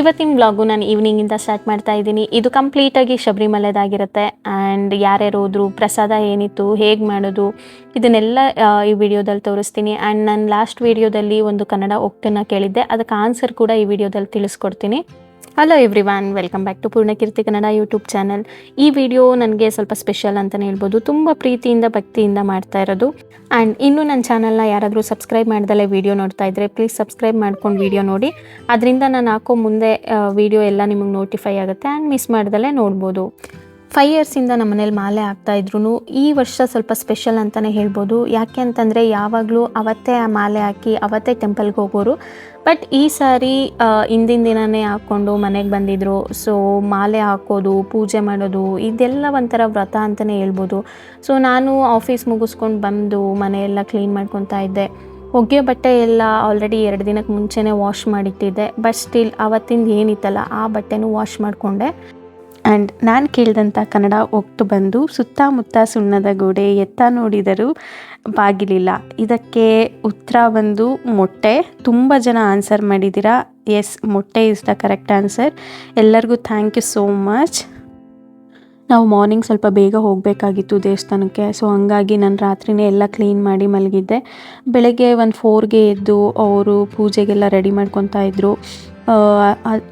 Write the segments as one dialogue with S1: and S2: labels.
S1: ಇವತ್ತಿನ ಬ್ಲಾಗು ನಾನು ಈವ್ನಿಂಗಿಂದ ಸ್ಟಾರ್ಟ್ ಮಾಡ್ತಾ ಇದ್ದೀನಿ. ಇದು ಕಂಪ್ಲೀಟಾಗಿ ಶಬರಿಮಲೆದಾಗಿರುತ್ತೆ. ಆ್ಯಂಡ್ ಯಾರ್ಯಾರು ಹೋದ್ರು ಪ್ರಸಾದ ಏನಿತ್ತು, ಹೇಗೆ ಮಾಡೋದು, ಇದನ್ನೆಲ್ಲ ಈ ವಿಡಿಯೋದಲ್ಲಿ ತೋರಿಸ್ತೀನಿ. ಆ್ಯಂಡ್ ನಾನು ಲಾಸ್ಟ್ ವಿಡಿಯೋದಲ್ಲಿ ಒಂದು ಕನ್ನಡ ಒಕ್ತನ್ನ ಕೇಳಿದ್ದೆ. ಅದಕ್ಕೆ ಆನ್ಸರ್ ಕೂಡ ಈ ವಿಡಿಯೋದಲ್ಲಿ ತಿಳಿಸ್ಕೊಡ್ತೀನಿ. Hello everyone welcome back to Poornakeerthi Kannada YouTube channel ಈ ವಿಡಿಯೋ ನನಗೆ ಸ್ವಲ್ಪ ಸ್ಪೆಷಲ್ ಅಂತಲೇ ಹೇಳ್ಬೋದು. ತುಂಬ ಪ್ರೀತಿಯಿಂದ, ಭಕ್ತಿಯಿಂದ ಮಾಡ್ತಾ ಇರೋದು. ಆ್ಯಂಡ್ ಇನ್ನೂ ನನ್ನ ಚಾನಲ್ನ ಯಾರಾದರೂ ಸಬ್ಸ್ಕ್ರೈಬ್ ಮಾಡ್ದಲೇ ವೀಡಿಯೋ ನೋಡ್ತಾ ಇದ್ದರೆ ಪ್ಲೀಸ್ ಸಬ್ಸ್ಕ್ರೈಬ್ ಮಾಡ್ಕೊಂಡು ವೀಡಿಯೋ ನೋಡಿ. ಅದರಿಂದ ನಾನು ಹಾಕೋ ಮುಂದೆ ವೀಡಿಯೋ ಎಲ್ಲ ನಿಮಗೆ ನೋಟಿಫೈ ಆಗುತ್ತೆ ಆ್ಯಂಡ್ ಮಿಸ್ ಮಾಡ್ದಲೇ ನೋಡ್ಬೋದು. ಫೈವ್ ಇಯರ್ಸಿಂದ ನಮ್ಮ ಮನೇಲಿ ಮಾಲೆ ಆಗ್ತಾ ಇದ್ರು ಈ ವರ್ಷ ಸ್ವಲ್ಪ ಸ್ಪೆಷಲ್ ಅಂತಲೇ ಹೇಳ್ಬೋದು. ಯಾಕೆ ಅಂತಂದರೆ ಯಾವಾಗಲೂ ಅವತ್ತೇ ಆ ಮಾಲೆ ಹಾಕಿ ಅವತ್ತೇ ಟೆಂಪಲ್ಗೆ ಹೋಗೋರು. ಬಟ್ ಈ ಸಾರಿ ಹಿಂದಿನ ದಿನನೇ ಹಾಕ್ಕೊಂಡು ಮನೆಗೆ ಬಂದಿದ್ರು. ಸೊ ಮಾಲೆ ಹಾಕೋದು, ಪೂಜೆ ಮಾಡೋದು, ಇದೆಲ್ಲ ಒಂಥರ ವ್ರತ ಅಂತಲೇ ಹೇಳ್ಬೋದು. ಸೊ ನಾನು ಆಫೀಸ್ ಮುಗಿಸ್ಕೊಂಡು ಬಂದು ಮನೆಯೆಲ್ಲ ಕ್ಲೀನ್ ಮಾಡ್ಕೊತಾ ಇದ್ದೆ. ಒಗೆಯೋ ಬಟ್ಟೆ ಎಲ್ಲ ಆಲ್ರೆಡಿ ಎರಡು ದಿನಕ್ಕೆ ಮುಂಚೆನೇ ವಾಶ್ ಮಾಡಿಟ್ಟಿದ್ದೆ. ಬಟ್ ಸ್ಟಿಲ್ ಅವತ್ತಿಂದ ಏನಿತ್ತಲ್ಲ, ಆ ಬಟ್ಟೆನೂ ವಾಶ್ ಮಾಡಿಕೊಂಡೆ. ಆ್ಯಂಡ್ ನಾನು ಕೇಳಿದಂಥ ಕನ್ನಡ ಒಟ್ಟು ಬಂದು ಸುತ್ತಮುತ್ತ ಸುಣ್ಣದ ಗೋಡೆ ಎತ್ತ ನೋಡಿದರೂ ಬಾಗಿಲಿಲ್ಲ. ಇದಕ್ಕೆ ಉತ್ತರ ಬಂದು ಮೊಟ್ಟೆ. ತುಂಬ ಜನ ಆನ್ಸರ್ ಮಾಡಿದ್ದೀರಾ? ಎಸ್ ಮೊಟ್ಟೆ ಇಸ್ ದ ಕರೆಕ್ಟ್ ಆನ್ಸರ್ ಎಲ್ಲರಿಗೂ ಥ್ಯಾಂಕ್ ಯು ಸೋ ಮಚ್ ನಾವು ಮಾರ್ನಿಂಗ್ ಸ್ವಲ್ಪ ಬೇಗ ಹೋಗಬೇಕಾಗಿತ್ತು ದೇವಸ್ಥಾನಕ್ಕೆ. ಸೊ ಹಂಗಾಗಿ ನಾನು ರಾತ್ರಿನೇ ಎಲ್ಲ ಕ್ಲೀನ್ ಮಾಡಿ ಮಲಗಿದ್ದೆ. ಬೆಳಗ್ಗೆ ಒಂದು ಫೋರ್ಗೆ ಎದ್ದು ಅವರು ಪೂಜೆಗೆಲ್ಲ ರೆಡಿ ಮಾಡ್ಕೊತಾ ಅ-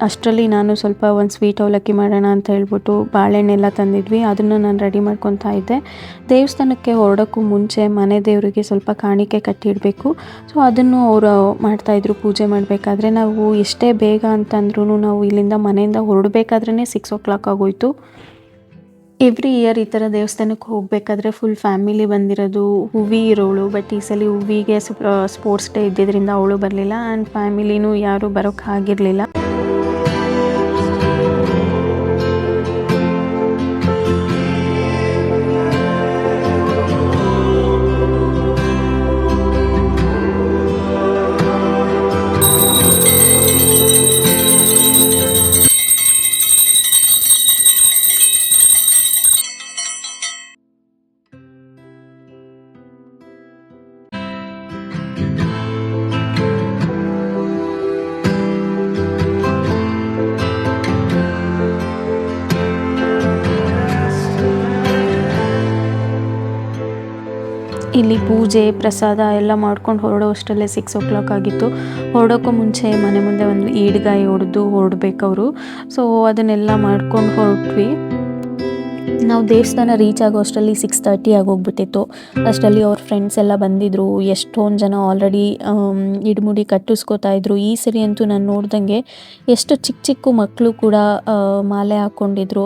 S1: ಅಷ್ಟರಲ್ಲಿ ನಾನು ಸ್ವಲ್ಪ ಒಂದು ಸ್ವೀಟ್ ಅವಲಕ್ಕಿ ಮಾಡೋಣ ಅಂತ ಹೇಳ್ಬಿಟ್ಟು ಬಾಳೆಹಣ್ಣೆಲ್ಲ ತಂದಿದ್ವಿ. ಅದನ್ನು ನಾನು ರೆಡಿ ಮಾಡ್ಕೊತಾ ಇದ್ದೆ. ದೇವಸ್ಥಾನಕ್ಕೆ ಹೊರಡೋಕ್ಕೂ ಮುಂಚೆ ಮನೆ ದೇವರಿಗೆ ಸ್ವಲ್ಪ ಕಾಣಿಕೆ ಕಟ್ಟಿಡಬೇಕು. ಸೊ ಅದನ್ನು ಅವರು ಮಾಡ್ತಾಯಿದ್ರು ಪೂಜೆ ಮಾಡಬೇಕಾದ್ರೆ. ನಾವು ಎಷ್ಟೇ ಬೇಗ ಅಂತಂದ್ರೂ ನಾವು ಇಲ್ಲಿಂದ ಮನೆಯಿಂದ ಹೊರಡಬೇಕಾದ್ರೇ ಸಿಕ್ಸ್ ಓ ಕ್ಲಾಕ್ ಆಗೋಯ್ತು. ಎವ್ರಿ ಇಯರ್ ಈ ಥರ ದೇವಸ್ಥಾನಕ್ಕೆ ಹೋಗಬೇಕಾದ್ರೆ ಫುಲ್ ಫ್ಯಾಮಿಲಿ ಬಂದಿರೋದು, ಹೂವಿ ಇರೋಳು ಬಟ್ ಈ ಸಲ ಹೂವಿಗೆ ಸ್ಪೋರ್ಟ್ಸ್ ಡೇ ಇದ್ದಿದ್ದರಿಂದ ಅವಳು ಬರಲಿಲ್ಲ ಆ್ಯಂಡ್ ಫ್ಯಾಮಿಲಿನೂ ಯಾರೂ ಬರೋಕ್ಕೆ ಆಗಿರಲಿಲ್ಲ. ಇಲ್ಲಿ ಪೂಜೆ, ಪ್ರಸಾದ ಎಲ್ಲ ಮಾಡ್ಕೊಂಡು ಹೊರಡೋ ಅಷ್ಟರಲ್ಲೇ ಸಿಕ್ಸ್ ಓ ಕ್ಲಾಕ್ ಆಗಿತ್ತು. ಹೊರಡೋಕ್ಕೂ ಮುಂಚೆ ಮನೆ ಮುಂದೆ ಒಂದು ಈಡ್ಗಾಯಿ ಹೊಡೆದು ಹೊರಡ್ಬೇಕು ಅವರು ಸೊ ಅದನ್ನೆಲ್ಲ ಮಾಡ್ಕೊಂಡು ಹೊರಟ್ವಿ. ನಾವು ದೇವಸ್ಥಾನ ರೀಚ್ ಆಗೋ ಅಷ್ಟರಲ್ಲಿ ಸಿಕ್ಸ್ ತರ್ಟಿ ಆಗೋಗ್ಬಿಟ್ಟಿತ್ತು. ಅಷ್ಟರಲ್ಲಿ ಅವ್ರ ಫ್ರೆಂಡ್ಸ್ ಎಲ್ಲ ಬಂದಿದ್ದರು ಎಷ್ಟೊಂದು ಜನ ಆಲ್ರೆಡಿ ಇಡ್ಮುಡಿ ಕಟ್ಟಿಸ್ಕೋತಾ ಇದ್ರು. ಈ ಸರಿ ಅಂತೂ ನಾನು ನೋಡ್ದಂಗೆ ಎಷ್ಟು ಚಿಕ್ಕ ಚಿಕ್ಕ ಮಕ್ಕಳು ಕೂಡ ಮಾಲೆ ಹಾಕ್ಕೊಂಡಿದ್ರು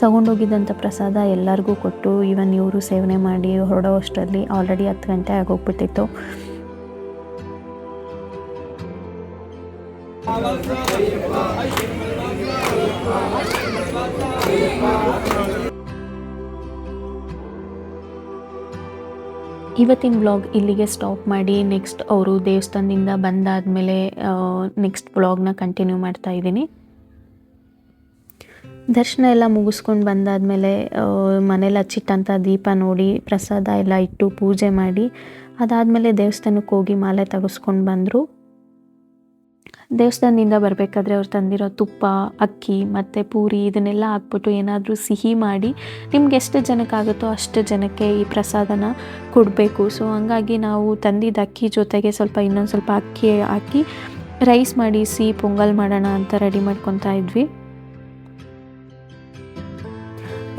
S1: ತಗೊಂಡೋಗಿದ್ದಂಥ ಪ್ರಸಾದ ಎಲ್ಲರಿಗೂ ಕೊಟ್ಟು ಇವನ್ ಇವರು ಸೇವನೆ ಮಾಡಿ ಹೊರಡೋ ಅಷ್ಟರಲ್ಲಿ ಆಲ್ರೆಡಿ ಹತ್ತು ಗಂಟೆ ಆಗೋಗ್ಬಿಟ್ಟಿತ್ತು. ಇವತ್ತಿನ ಬ್ಲಾಗ್ ಇಲ್ಲಿಗೆ ಸ್ಟಾಪ್ ಮಾಡಿ ನೆಕ್ಸ್ಟ್ ಅವರು ದೇವಸ್ಥಾನದಿಂದ ಬಂದಾದಮೇಲೆ ನೆಕ್ಸ್ಟ್ ಬ್ಲಾಗ್ನ ಕಂಟಿನ್ಯೂ ಮಾಡ್ತಾ ಇದ್ದೀನಿ. ದರ್ಶನ ಎಲ್ಲ ಮುಗಿಸ್ಕೊಂಡು ಬಂದಾದಮೇಲೆ ಮನೇಲಿ ಹಚ್ಚಿಟ್ಟಂಥ ದೀಪ ನೋಡಿ, ಪ್ರಸಾದ ಎಲ್ಲ ಇಟ್ಟು ಪೂಜೆ ಮಾಡಿ, ಅದಾದಮೇಲೆ ದೇವಸ್ಥಾನಕ್ಕೆ ಹೋಗಿ ಮಾಲೆ ತೆಗೆಸ್ಕೊಂಡು ಬಂದರು. ದೇವಸ್ಥಾನದಿಂದ ಬರಬೇಕಾದ್ರೆ ಅವ್ರು ತಂದಿರೋ ತುಪ್ಪ, ಅಕ್ಕಿ ಮತ್ತು ಪೂರಿ ಇದನ್ನೆಲ್ಲ ಹಾಕ್ಬಿಟ್ಟು ಏನಾದರೂ ಸಿಹಿ ಮಾಡಿ ನಿಮ್ಗೆ ಎಷ್ಟು ಜನಕ್ಕಾಗುತ್ತೋ ಅಷ್ಟು ಜನಕ್ಕೆ ಈ ಪ್ರಸಾದನ ಕೊಡಬೇಕು. ಸೊ ಹಂಗಾಗಿ ನಾವು ತಂದಿದ್ದ ಅಕ್ಕಿ ಜೊತೆಗೆ ಸ್ವಲ್ಪ ಇನ್ನೊಂದು ಸ್ವಲ್ಪ ಅಕ್ಕಿ ಹಾಕಿ ರೈಸ್ ಮಾಡಿ, ಸಿಹಿ, ಪೊಂಗಲ್ ಮಾಡೋಣ ಅಂತ ರೆಡಿ ಮಾಡ್ಕೊತಾ ಇದ್ವಿ.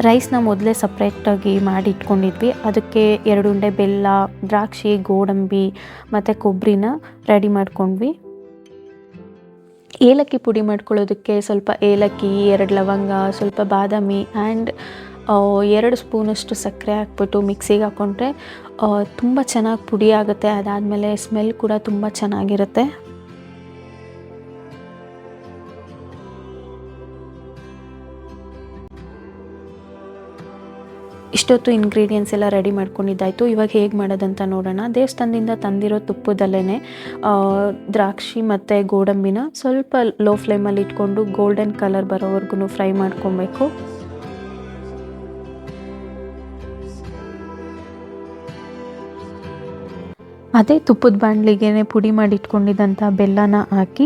S1: ರೈಸ್ನ ಮೊದಲೇ ಸಪ್ರೇಟಾಗಿ ಮಾಡಿ ಇಟ್ಕೊಂಡಿದ್ವಿ. ಅದಕ್ಕೆ ಎರಡು ಉಂಡೆ ಬೆಲ್ಲ, ದ್ರಾಕ್ಷಿ, ಗೋಡಂಬಿ ಮತ್ತು ಕೊಬ್ಬರಿನ ರೆಡಿ ಮಾಡ್ಕೊಂಡ್ವಿ. ಏಲಕ್ಕಿ ಪುಡಿ ಮಾಡ್ಕೊಳ್ಳೋದಕ್ಕೆ ಸ್ವಲ್ಪ ಏಲಕ್ಕಿ, ಎರಡು ಲವಂಗ, ಸ್ವಲ್ಪ ಬಾದಾಮಿ ಆ್ಯಂಡ್ ಎರಡು ಸ್ಪೂನಷ್ಟು ಸಕ್ಕರೆ ಹಾಕ್ಬಿಟ್ಟು ಮಿಕ್ಸಿಗೆ ಹಾಕ್ಕೊಂಡ್ರೆ ತುಂಬ ಚೆನ್ನಾಗಿ ಪುಡಿ ಆಗುತ್ತೆ. ಅದಾದಮೇಲೆ ಸ್ಮೆಲ್ ಕೂಡ ತುಂಬ ಚೆನ್ನಾಗಿರುತ್ತೆ. ಇಷ್ಟೊತ್ತು ಇಂಗ್ರೀಡಿಯೆಂಟ್ಸ್ ಎಲ್ಲ ರೆಡಿ ಮಾಡ್ಕೊಂಡಿದ್ದಾಯಿತು. ಇವಾಗ ಹೇಗೆ ಮಾಡೋದಂತ ನೋಡೋಣ. ದೇವಸ್ಥಾನದಿಂದ ತಂದಿರೋ ತುಪ್ಪದಲ್ಲೇ ದ್ರಾಕ್ಷಿ ಮತ್ತು ಗೋಡಂಬಿನ ಸ್ವಲ್ಪ ಲೋ ಫ್ಲೇಮಲ್ಲಿ ಇಟ್ಕೊಂಡು ಗೋಲ್ಡನ್ ಕಲರ್ ಬರೋವರೆಗೂ ಫ್ರೈ ಮಾಡ್ಕೊಬೇಕು. ಅದೇ ತುಪ್ಪದ ಬಾಣಲಿಗೆ ಪುಡಿ ಮಾಡಿ ಇಟ್ಕೊಂಡಿದ್ದಂಥ ಬೆಲ್ಲನ ಹಾಕಿ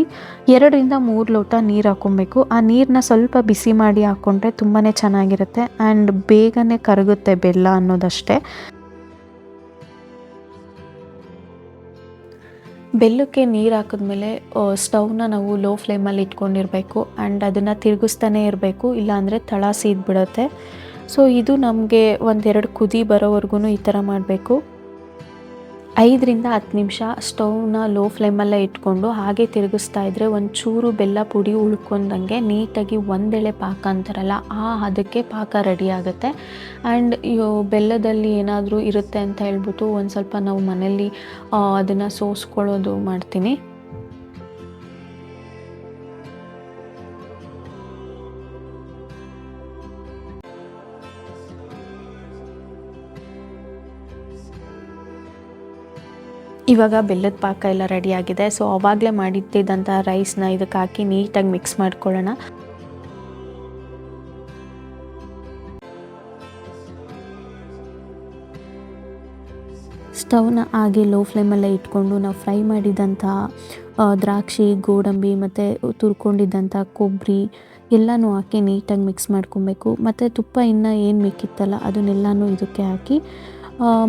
S1: ಎರಡರಿಂದ ಮೂರು ಲೋಟ ನೀರು ಹಾಕ್ಕೊಬೇಕು. ಆ ನೀರನ್ನ ಸ್ವಲ್ಪ ಬಿಸಿ ಮಾಡಿ ಹಾಕ್ಕೊಂಡ್ರೆ ತುಂಬಾ ಚೆನ್ನಾಗಿರುತ್ತೆ ಆ್ಯಂಡ್ ಬೇಗನೆ ಕರಗುತ್ತೆ ಬೆಲ್ಲ ಅನ್ನೋದಷ್ಟೇ. ಬೆಲ್ಲಕ್ಕೆ ನೀರು ಹಾಕಿದ್ಮೇಲೆ ಸ್ಟವ್ನ ನಾವು ಲೋ ಫ್ಲೇಮಲ್ಲಿ ಇಟ್ಕೊಂಡಿರಬೇಕು ಆ್ಯಂಡ್ ಅದನ್ನು ತಿರುಗಿಸ್ತಾನೆ ಇರಬೇಕು, ಇಲ್ಲಾಂದರೆ ತಳ ಸೀದ್ಬಿಡುತ್ತೆ ಸೊ, ಇದು ನಮಗೆ ಒಂದೆರಡು ಕುದಿ ಬರೋವರೆಗೂ ಈ ಥರ ಮಾಡಬೇಕು. ಐದರಿಂದ ಹತ್ತು ನಿಮಿಷ ಸ್ಟೌವ್ನ ಲೋ ಫ್ಲೇಮಲ್ಲೇ ಇಟ್ಕೊಂಡು ಹಾಗೆ ತಿರುಗಿಸ್ತಾ ಇದ್ದರೆ ಒಂಚೂರು ಬೆಲ್ಲ ಪುಡಿ ಉಳ್ಕೊಂಡಂಗೆ ನೀಟಾಗಿ ಒಂದೆಳೆ ಪಾಕ ಅಂತಾರಲ್ಲ, ಆ ಅದಕ್ಕೆ ಪಾಕ ರೆಡಿ ಆಗುತ್ತೆ. ಆ್ಯಂಡ್ ಬೆಲ್ಲದಲ್ಲಿ ಏನಾದರೂ ಇರುತ್ತೆ ಅಂತ ಹೇಳ್ಬಿಟ್ಟು ಒಂದು ಸ್ವಲ್ಪ ನಾವು ಮನೇಲಿ ಅದನ್ನು ಸೋಸ್ಕೊಳ್ಳೋದು ಮಾಡ್ತೀನಿ. ಇವಾಗ ಬೆಲ್ಲದ ಪಾಕ ಎಲ್ಲ ರೆಡಿಯಾಗಿದೆ ಸೊ ಅವಾಗಲೇ ಮಾಡಿಟ್ಟಿದ್ದಂಥ ರೈಸ್ನ ಇದಕ್ಕೆ ಹಾಕಿ ನೀಟಾಗಿ ಮಿಕ್ಸ್ ಮಾಡ್ಕೊಳ್ಳೋಣ. ಸ್ಟವ್ನ ಹಾಗೆ ಲೋ ಫ್ಲೇಮಲ್ಲೇ ಇಟ್ಕೊಂಡು ನಾವು ಫ್ರೈ ಮಾಡಿದಂಥ ದ್ರಾಕ್ಷಿ, ಗೋಡಂಬಿ ಮತ್ತು ತುರ್ಕೊಂಡಿದ್ದಂಥ ಕೊಬ್ಬರಿ ಎಲ್ಲನೂ ಹಾಕಿ ನೀಟಾಗಿ ಮಿಕ್ಸ್ ಮಾಡ್ಕೊಬೇಕು. ಮತ್ತು ತುಪ್ಪ ಇನ್ನು ಏನು ಮಿಕ್ಕಿತ್ತಲ್ಲ ಅದನ್ನೆಲ್ಲನೂ ಇದಕ್ಕೆ ಹಾಕಿ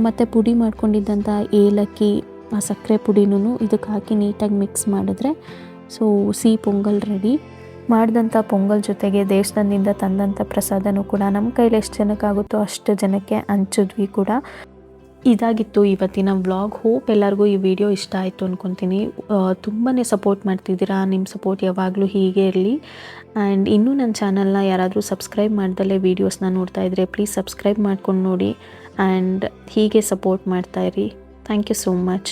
S1: ಮತ್ತು ಪುಡಿ ಮಾಡ್ಕೊಂಡಿದ್ದಂಥ ಏಲಕ್ಕಿ ಆ ಸಕ್ಕರೆ ಪುಡಿನೂ ಇದಕ್ಕೆ ಹಾಕಿ ನೀಟಾಗಿ ಮಿಕ್ಸ್ ಮಾಡಿದ್ರೆ ಸೊ ಸಿಹಿ ಪೊಂಗಲ್ ರೆಡಿ ಮಾಡಿದಂಥ ಪೊಂಗಲ್ ಜೊತೆಗೆ ದೇವಸ್ಥಾನದಿಂದ ತಂದಂಥ ಪ್ರಸಾದನೂ ಕೂಡ ನಮ್ಮ ಕೈಲಿ ಎಷ್ಟು ಜನಕ್ಕಾಗುತ್ತೋ ಅಷ್ಟು ಜನಕ್ಕೆ ಹಂಚಿದ್ವಿ ಕೂಡ. ಇದಾಗಿತ್ತು ಇವತ್ತಿನ ವ್ಲಾಗ್ ಹೋಪ್ ಎಲ್ಲರಿಗೂ ಈ ವಿಡಿಯೋ ಇಷ್ಟ ಆಯಿತು ಅಂದ್ಕೊತೀನಿ ತುಂಬಾ ಸಪೋರ್ಟ್ ಮಾಡ್ತಿದ್ದೀರಾ. ನಿಮ್ಮ ಸಪೋರ್ಟ್ ಯಾವಾಗಲೂ ಹೀಗೆ ಇರಲಿ. ಆ್ಯಂಡ್ ಇನ್ನೂ ನನ್ನ ಚಾನಲ್ನ ಯಾರಾದರೂ ಸಬ್ಸ್ಕ್ರೈಬ್ ಮಾಡ್ದಲ್ಲೇ ವೀಡಿಯೋಸ್ನ ನೋಡ್ತಾ ಇದ್ದರೆ ಪ್ಲೀಸ್ ಸಬ್ಸ್ಕ್ರೈಬ್ ಮಾಡ್ಕೊಂಡು ನೋಡಿ. ಆ್ಯಂಡ್ ಹೀಗೆ ಸಪೋರ್ಟ್ ಮಾಡ್ತಾಯಿರಿ ಥ್ಯಾಂಕ್ ಯು ಸೋ ಮಚ್